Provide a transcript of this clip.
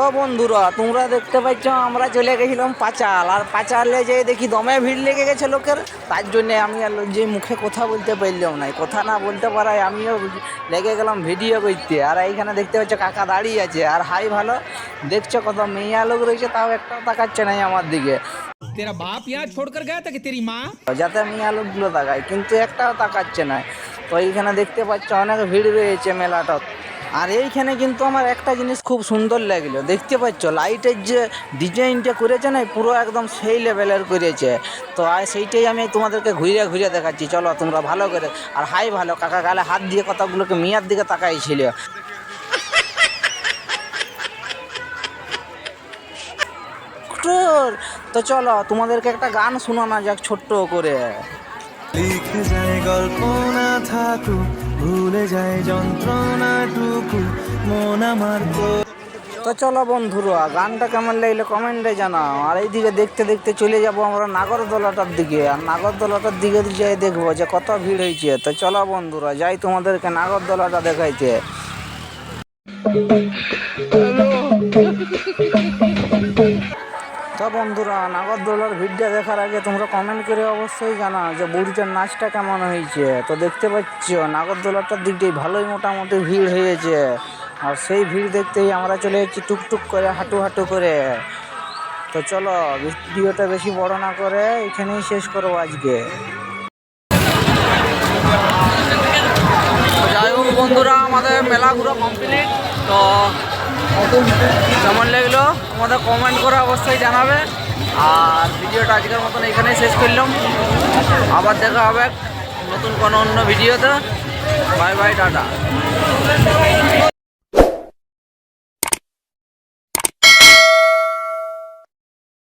তো বন্ধুরা তোমরা দেখতে পাচ্ছ আমরা চলে গেছিলাম পাঁচাল। আর পাঁচালে যে দেখি দমে ভিড় লেগে গেছে লোকের। তার জন্যে আমি আর যে মুখে কথা বলতে পারলাম না কথা না বলতে পারায় আমিও লেগে গেলাম ভিডিও করতে। আর এইখানে দেখতে পাচ্ছ কাকা দাঁড়িয়ে আছে। আর হাই ভালো। দেখছ কত মেয়া লোক রয়েছে তাও একটাও তাকাচ্ছে নাই আমার দিকে। তেরা বাপ ইয়া ছোট কর গায়া তেরি মা যাতে মেয়া লোকগুলো তাকায় কিন্তু একটাও তাকাচ্ছে না তো এইখানে দেখতে পাচ্ছ অনেক ভিড় রয়েছে মেলাটা আর এইখানে কিন্তু আমার একটা জিনিস খুব সুন্দর লাগল। দেখতে পাচ্ছ, লাইটের যে ডিজাইনটা করেছে না, পুরো একদম সেই লেভেলের করেছে। তো আর সেইটাই আমি তোমাদেরকে ঘুরে ঘুরে দেখাচ্ছি। চলো, তোমরা ভালো করে। আর হাই ভালো, কাকা গালে হাত দিয়ে কথাগুলোকে মেয়ার দিকে তাকাইছিল। তো চলো, তোমাদেরকে একটা গান শোনানো যাক ছোট্ট করে। লিখে যায় গল্প না থাকুক ভুলে যায় যন্ত্রণাটুকু, মন আমার তো তো চলো বন্ধুরা, গানটা কেমন লাগলে কমেন্টে জানাও। আর এইদিকে দেখতে দেখতে চলে যাব আমরা নাগরদোলাটার দিকে। আর নাগরদোলাটার দিকে যাই দেখব যে কত ভিড় হয়েছে। তো চলো বন্ধুরা, যাই তোমাদেরকে নাগরদোলাটা দেখাইতে। তো বন্ধুরা নাগরদোলার ভিড়টা দেখার আগে তোমরা কমেন্ট করে অবশ্যই জানা যে বুড়িটার নাচটা কেমন হয়েছে। তো দেখতে পাচ্ছ নাগরদোলাটার দিক দিয়ে ভালোই মোটামুটি ভিড় হয়েছে। আর সেই ভিড় দেখতেই আমরা চলে যাচ্ছি টুকটুক করে, হাঁটু হাঁটু করে। তো চলো, ভিডিওটা বেশি বড় না করে এখানেই শেষ করব আজকে। যাই হোক বন্ধুরা, আমাদের মেলা ঘুরো কমপ্লিট তো কেমন লাগল আমাদের কমেন্ট করে অবশ্যই জানাবে। আর ভিডিওটা আজকের মতন এখানেই শেষ করলাম। আবার দেখা হবে নতুন কোনো অন্য ভিডিওতে বাই বাই টাটা।